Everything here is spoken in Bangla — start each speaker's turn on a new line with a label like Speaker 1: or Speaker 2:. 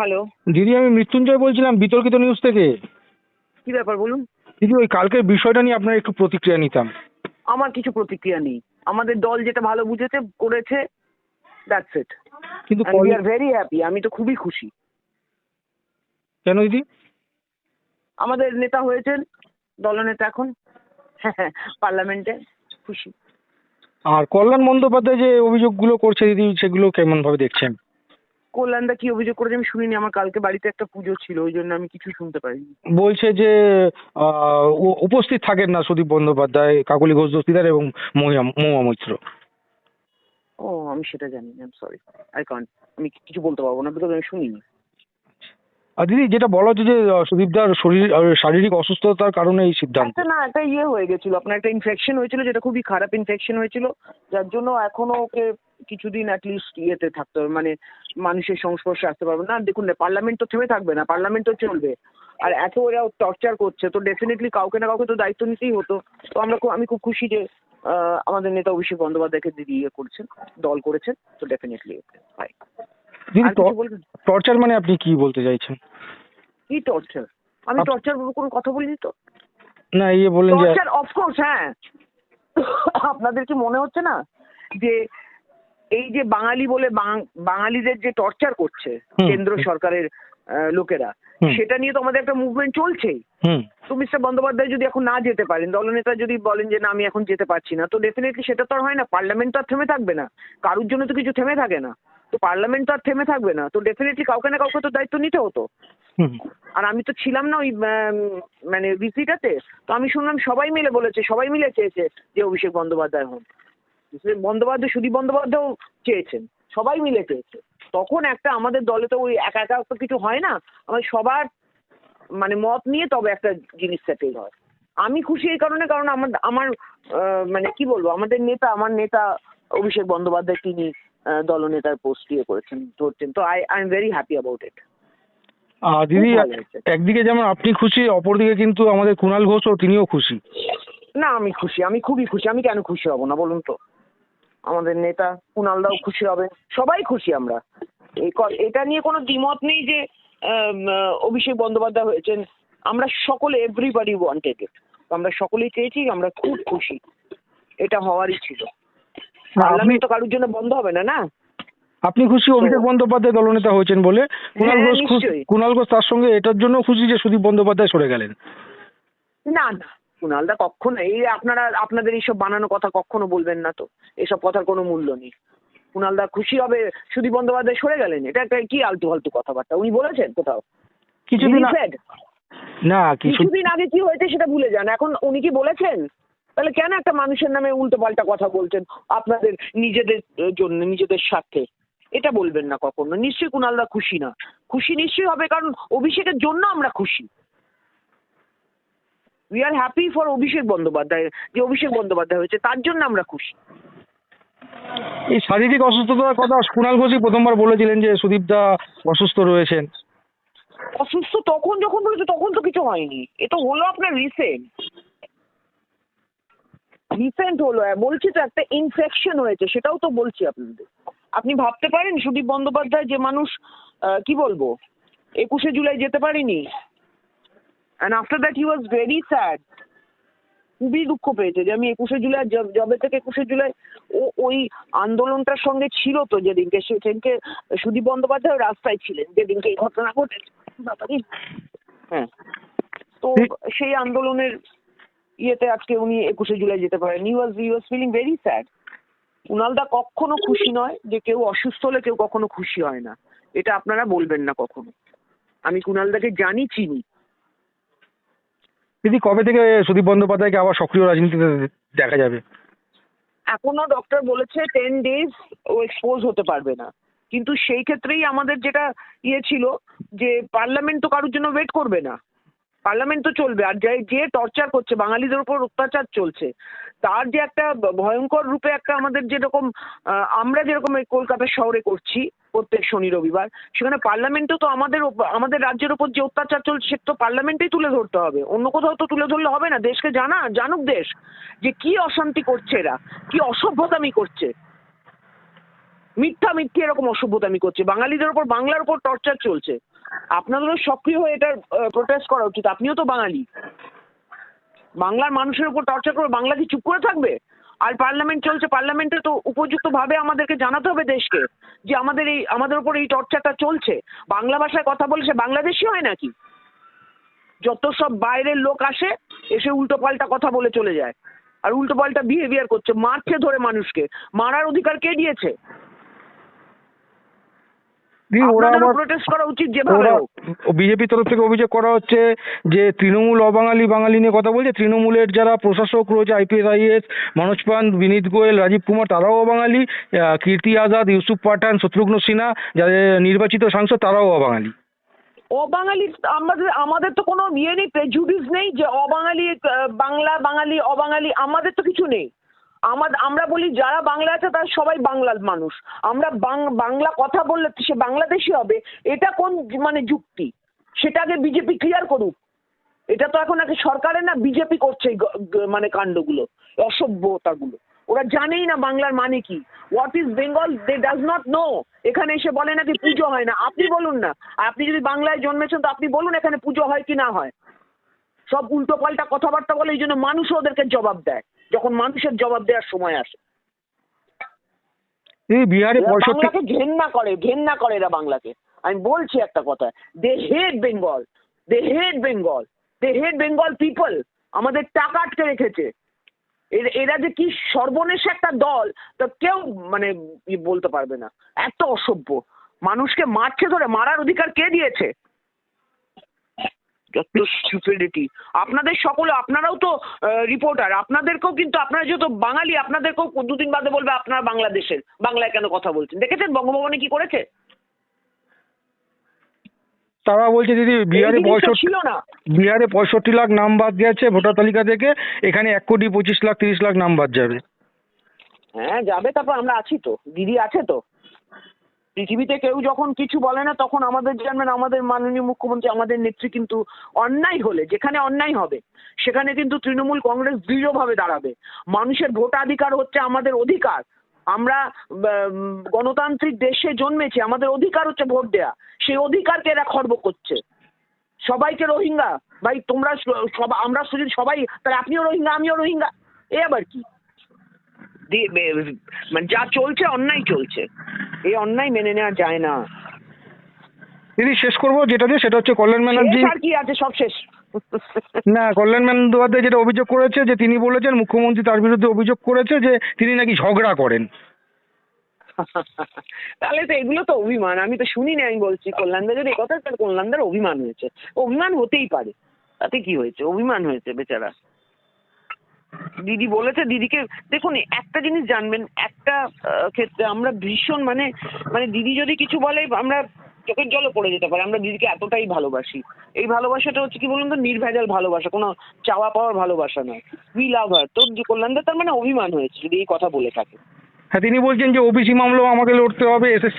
Speaker 1: হ্যালো
Speaker 2: দিদি আমি মৃত্যুঞ্জয় বলছিলাম বিতর্কিত নিউজ থেকে।
Speaker 1: কি ব্যাপার বলুন?
Speaker 2: দিদি ওই কালকের বিষয়টা নিয়ে আপনার একটু প্রতিক্রিয়া নিতাম।
Speaker 1: আমার কিছু প্রতিক্রিয়া নেই। আমাদের দল যেটা ভালো বুঝেছে করেছে দ্যাটস ইট
Speaker 2: কিন্তু
Speaker 1: উই আর ভেরি হ্যাপি আমি তো খুবই খুশি।
Speaker 2: কেন দিদি?
Speaker 1: আমাদের নেতা হয়েছেন দলনেতা এখন। পার্লামেন্টে খুশি।
Speaker 2: আর কল্যাণ বন্দ্যোপাধ্যায় যে অভিযোগগুলো করছে দিদি সেগুলো কেমন ভাবে দেখছেন?
Speaker 1: কল্যাণদা কি অভিযোগ করেছে আমি শুনিনি আমার কালকে বাড়িতে একটা পুজো ছিল ওই জন্য আমি কিছু শুনতে পারিনি
Speaker 2: বলছে যে উপস্থিত থাকেন না সুদীপ বন্দ্যোপাধ্যায় কাকলি ঘোষ দস্তিদার এবং মহিয়া মৈত্র।
Speaker 1: ও আমি সেটা জানি না সরি আই কান্ট আমি কিছু বলতে পারব না বিকজ আমি শুনিনি।
Speaker 2: আর দিদি যেটা বলা হচ্ছে যে সুদীপদার শরীর শারীরিক অসুস্থতার কারণে এই সিদ্ধান্ত।
Speaker 1: না একটা ইয়ে হয়ে গেছিল আপনার একটা ইনফেকশন হয়েছিল যেটা খুবই খারাপ ইনফেকশন হয়েছিল যার জন্য এখনও ওকে কিছুদিন অ্যাটলিস্ট ইয়েতে থাকতে হবে মানে মানুষের সংস্পর্শে আসতে পারবে না। দেখুন না পার্লামেন্ট তো থেমে থাকবে না পার্লামেন্ট তো চলবে। আর এত ওরা টর্চার করছে তো ডেফিনেটলি কাউকে না কাউকে তো দায়িত্ব নিতেই হতো। তো আমরা আমি খুব খুশি যে আহ, আমাদের নেতা অভিষেক বন্দ্যোপাধ্যায়কে দিদি ইয়ে করছেন দল করেছেন তো ডেফিনেটলি
Speaker 2: টর্চার মানে আপনি কি বলতে চাইছেন?
Speaker 1: কি টর্চার আমি টর্চার কোনো কথা বলিনি তো?
Speaker 2: না ইয়ে বললেন যে
Speaker 1: টর্চার অফকোর্স হ্যাঁ। আপনাদের কি মনে হচ্ছে না যে এই যে বাঙালি বলে বাঙালিদের যে টর্চার করছে কেন্দ্র সরকারের লোকেরা সেটা নিয়ে তো আমাদের একটা মুভমেন্ট চলছেই। তো মিস্টার বন্দ্যোপাধ্যায় যদি এখন না যেতে পারেন দলনেতা যদি বলেন যে না আমি এখন যেতে পারছি না তো ডেফিনেটলি সেটা তো আর হয় না। পার্লামেন্ট তো আর থেমে থাকবে না। কারুর জন্য তো কিছু থেমে থাকে না। তো পার্লামেন্ট তো আর থেমে থাকবে না। তো ডেফিনেটলি কাউকে না কাউকে তো দায়িত্ব নিতে হতো। আর আমি তো ছিলাম না ওই মানে ভিসিটাতে তো আমি শুনলাম সবাই মিলে বলেছে সবাই মিলে চেয়েছে যে অভিষেক বন্দ্যোপাধ্যায় হন বন্দ্যোপাধ্যায় সুদীপ বন্দ্যোপাধ্যায়ও চেয়েছেন সবাই মিলে চেয়েছে। তখন একটা আমাদের দলে তো ওই একা একা তো কিছু হয় না আমার সবার মানে মত নিয়ে তবে একটা জিনিস সেটেল হয়। আমি খুশি এই কারণে কারণ আমার আমার মানে কি বলব আমাদের নেতা আমার নেতা অভিষেক বন্দ্যোপাধ্যায় তিনি দলনেতার পোস্ট ইয়ে করেছেন ধরছেন। তো I I am very happy about it
Speaker 2: দিদি। একদিকে যেমন আপনি খুশি অপরদিকে কিন্তু আমাদের কুণাল ঘোষও তিনিও খুশি।
Speaker 1: না আমি খুশি আমি খুবই খুশি আমি কেন খুশি হব না বলুন তো? আমাদের নেতা কুণালদাও খুশি হবে। সবাই খুশি আমরা। এটা নিয়ে কোনো দ্বিমত নেই যে অভিষেক বন্দ্যোপাধ্যায় হয়েছেন। আমরা সকলে এভরিবাডি ওয়ান্টেড ইট আমরা সকলেই চেয়েছি আমরা খুব খুশি। এটা হওয়ারই ছিল। পার্লামেন্ট তো কারোর জন্য বন্ধ হবে না না?
Speaker 2: আপনি খুশি অভিষেক বন্দ্যোপাধ্যায় দলনেতা হয়েছেন বলে। কুণাল
Speaker 1: হ্যাঁ,
Speaker 2: ঘোষ খুশ- কুণাল ঘোষ তার সঙ্গে এটার জন্য খুশি যে সুদীপ বন্দ্যোপাধ্যায় সরে গেলেন।
Speaker 1: না না। কুণালদা কখনো এই আপনারা আপনাদের এইসব বানানো কথা কখনো বলবেন না তো। এসব কথার কোনো মূল্য নেই। কুণালদা খুশি হবে সুদীপ বন্দ্যোপাধ্যায় সরে গেলেন। এটা একটা কি আলতু ফালতু কথাবার্তা? উনি বলেছেন কোথাও?
Speaker 2: কিছুদিন না
Speaker 1: কিছুদিন আগে কি হয়েছে সেটা ভুলে যান। এখন উনি কি বলেছেন? তাহলে কেন একটা মানুষের নামে উল্টো পাল্টা কথা বলছেন আপনাদের নিজেদের জন্য নিজেদের স্বার্থে? এটা বলবেন না কখনো। নিশ্চয়ই কুণালদা খুশি না। খুশি নিশ্চয়ই হবে কারণ অভিষেকের জন্য আমরা খুশি। We are happy for Abhishek Bandyopadhyay যে অভিষেক বন্দ্যোপাধ্যায় হয়েছে তার জন্য আমরা খুশি।
Speaker 2: এই শারীরিক অসুস্থতার কথা কুণাল ঘোষই প্রথমবার বলেছিলেন যে সুদীপ দা অসুস্থ রয়েছেন।
Speaker 1: অসুস্থ তখন যখন বলেছে তখন তো কিছু হয়নি। এ তো হলো আপনার রিসেন্ট রিসেন্ট হলো হ্যাঁ, বলছি তো একটা ইনফেকশন হয়েছে সেটাও তো বলছি আপনাদের। আপনি ভাবতে পারেন সুদীপ বন্দ্যোপাধ্যায় যে মানুষ কি বলব একুশে জুলাই যেতে পারিনি? And after that he was very sad খুবই দুঃখ পেয়েছে যে আমি একুশে জুলাই জবে থেকে একুশে জুলাই ও ওই আন্দোলনটার সঙ্গে ছিল তো যেদিনকে সেদিনকে সুদীপ বন্দ্যোপাধ্যায় রাস্তায় ছিলেন যেদিনকে এই ঘটনা ঘটেছে। হ্যাঁ। তো সেই আন্দোলনের ইয়েতে আজকে উনি একুশে জুলাই যেতে পারেন। He was he was feeling very sad কুণালদা কখনো খুশি নয় যে কেউ অসুস্থ হলে কেউ কখনো খুশি হয় না। এটা আপনারা বলবেন না কখনো। আমি কুণালদাকে জানি চিনি।
Speaker 2: দিদি, কবে থেকে সুদীপ বন্দ্যোপাধ্যায়কে আবার সক্রিয় রাজনীতিতে দেখা যাবে?
Speaker 1: এখনও ডক্টর বলেছে টেন ডেজ ও এক্সপোজ হতে পারবে না। কিন্তু সেই ক্ষেত্রেই আমাদের যেটা ইয়ে ছিল যে পার্লামেন্ট তো কারোর জন্য ওয়েট করবে না। পার্লামেন্ট তো চলবে, আর যে যে টর্চার করছে, বাঙালিদের উপর অত্যাচার চলছে তার যে একটা ভয়ঙ্কর রূপে একটা আমাদের যেরকম আমরা যেরকম এই কলকাতা শহরে করছি প্রত্যেক শনি, রবিবার, সেখানে পার্লামেন্টও তো আমাদের আমাদের রাজ্যের উপর যে অত্যাচার চলছে সেটা তো পার্লামেন্টেই তুলে ধরতে হবে। অন্য কোথাও তো তুলে ধরলে হবে না, দেশকে জানা, জানুক দেশ, যে কি অশান্তি করছে এরা, কি অসভ্যতামি করছে। মিথ্যা মিথ্যে এরকম অসভ্যতামি করছে। বাঙালিদের উপর বাংলার উপর টর্চার চলছে। আপনাদেরও সক্রিয় হয়ে এটার প্রোটেস্ট করা উচিত। আপনিও তো বাঙালি। বাংলার মানুষের উপর টর্চার করে বাংলা কি চুপ করে থাকবে? আর পার্লামেন্ট চলছে পার্লামেন্টে তো উপযুক্তভাবে আমাদেরকে জানাতে হবে দেশকে যে আমাদের এই, আমাদের উপর এই টর্চারটা চলছে। বাংলা ভাষায় কথা বলে সে বাংলাদেশি হয় নাকি? যত সব বাইরের লোক আসে, এসে উল্টো পাল্টা কথা বলে চলে যায়। আর উল্টো পাল্টা বিহেভিয়ার করছে, মারছে ধরে মানুষকে। মারার অধিকার কে দিয়েছে
Speaker 2: দিদি ওরা
Speaker 1: আপনাদেরও
Speaker 2: আবার
Speaker 1: প্রোটেস্ট করা উচিত যেভাবে
Speaker 2: ওরা
Speaker 1: হোক।
Speaker 2: বিজেপি তরফ থেকে অভিযোগ করা হচ্ছে যে তৃণমূল অবাঙালি বাঙালি নিয়ে কথা বলছে। তৃণমূলের যারা প্রশাসক রয়েছে আইপিএস আইএস মনোজ পান বিনীত গোয়েল রাজীব কুমার তারাও অবাঙালি। কীর্তি আজাদ ইউসুফ পাঠান শত্রুঘ্ন সিনহা যাদের নির্বাচিত সাংসদ তারাও অবাঙালি।
Speaker 1: অবাঙালি আমাদের আমাদের তো কোনো ইয়ে নেই প্রেজুডিস নেই যে অবাঙালি বাংলা বাঙালি অবাঙালি আমাদের তো কিছু নেই। আমাদের আমরা বলি যারা বাংলা আছে তারা সবাই বাংলার মানুষ। আমরা বাংলা কথা বললে সে বাংলাদেশি হবে, এটা কোন মানে যুক্তি? সেটা আগে বিজেপি ক্লিয়ার করুক। এটা তো এখন আগে সরকারের না, বিজেপি করছে মানে কাণ্ডগুলো, অসভ্যতাগুলো। ওরা জানেই না বাংলার মানে কি। What is Bengal they does not know এখানে এসে বলে নাকি পুজো হয় না। আপনি বলুন না। আপনি যদি বাংলায় জন্মেছেন তো আপনি বলুন এখানে পুজো হয় কি না হয়। সব উল্টো পাল্টা কথাবার্তা বলে এই জন্য মানুষও ওদেরকে জবাব দেয় যখন মানুষের জবাব দেওয়ার সময় আসে।
Speaker 2: এই বিহারে
Speaker 1: বাংলাকে ঘেন্না করে ঘেন্না করে এরা বাংলাকে। আমি বলছি একটা কথা they hate Bengal they hate Bengal they hate Bengal people আমাদের টাকা আটকে রেখেছে। এর- এরা যে কি সর্বনেশ একটা দল তা কেউ মানে বলতে পারবে না। এত অসভ্য। মানুষকে মারছে ধরে মারার অধিকার কে দিয়েছে? যত স্টুপিডিটি আপনাদের সকলে আপনারাও তো রিপোর্টার আপনাদেরকেও কিন্তু আপনারা যেহেতু বাঙালি আপনাদেরকেও দুদিন বাদে বলবে আপনারা বাংলাদেশের। বাংলায় কেন কথা বলছেন? দেখেছেন বঙ্গভবনে কি করেছে?
Speaker 2: তারা বলছে দিদি বিহারে পঁয়ষট্টি
Speaker 1: ছিল না।
Speaker 2: বিহারে পঁয়ষট্টি লাখ নাম বাদ গেছে ভোটার তালিকা থেকে। এখানে এক কোটি পঁচিশ লাখ তিরিশ লাখ নাম বাদ যাবে।
Speaker 1: হ্যাঁ যাবে তারপর আমরা আছি তো। দিদি আছে তো? পৃথিবীতে কেউ যখন কিছু বলে না, তখন আমাদের জানবেন আমাদের মাননীয় মুখ্যমন্ত্রী, আমাদের নেত্রী কিন্তু অন্যায় হলে, যেখানে অন্যায় হবে, সেখানে কিন্তু তৃণমূল কংগ্রেস দৃঢ়ভাবে দাঁড়াবে। মানুষের ভোটাধিকার হচ্ছে আমাদের অধিকার। আমরা গণতান্ত্রিক দেশে জন্মেছি, আমাদের অধিকার হচ্ছে ভোট দেয়া। সেই অধিকারকে এরা খর্ব করছে। সবাইকে রোহিঙ্গা। ভাই, তোমরা আমরা শুধু সবাই, তাহলে আপনিও রোহিঙ্গা, আমিও রোহিঙ্গা। এ আবার কি? মানে যা চলছে, অন্যায় চলছে। এই অন্যায় মেনে নেওয়া যায় না।
Speaker 2: দিদি শেষ করব যেটা দিয়ে সেটা হচ্ছে কল্যাণ ব্যানার্জি
Speaker 1: আর কি আছে সব শেষ।
Speaker 2: না কল্যাণ বন্দ্যোপাধ্যায় যেটা অভিযোগ করেছে যে তিনি বলেছেন মুখ্যমন্ত্রী তার বিরুদ্ধে অভিযোগ করেছে যে তিনি নাকি ঝগড়া করেন।
Speaker 1: তাহলে তো এগুলো তো অভিমান। আমি তো শুনি না আমি বলছি কল্যাণদা যদি কথা তাহলে কল্যাণদার অভিমান হয়েছে। অভিমান হতেই পারে। তাতে কি হয়েছে? অভিমান হয়েছে বেচারা। দিদি বলেছে, দিদিকে দেখুন, একটা জিনিস জানবেন, একটা ক্ষেত্রে আমরা ভীষণ মানে মানে দিদি যদি কিছু বলে, আমরা চোখের জলও পড়ে যেতে পারে, আমরা দিদিকে এতটাই ভালোবাসি। এই ভালোবাসাটা হচ্ছে কি বলুন তো, নির্ভেজাল ভালোবাসা, কোনো চাওয়া পাওয়ার ভালোবাসা নয়। উই লাভ হার তো কল্যাণদার তার মানে অভিমান হয়েছে, যদি এই কথা বলে থাকে।
Speaker 2: হ্যাঁ তিনি বলছেন যে ওবিসি মামলাও আমাকে লড়তে হবে এসএসসি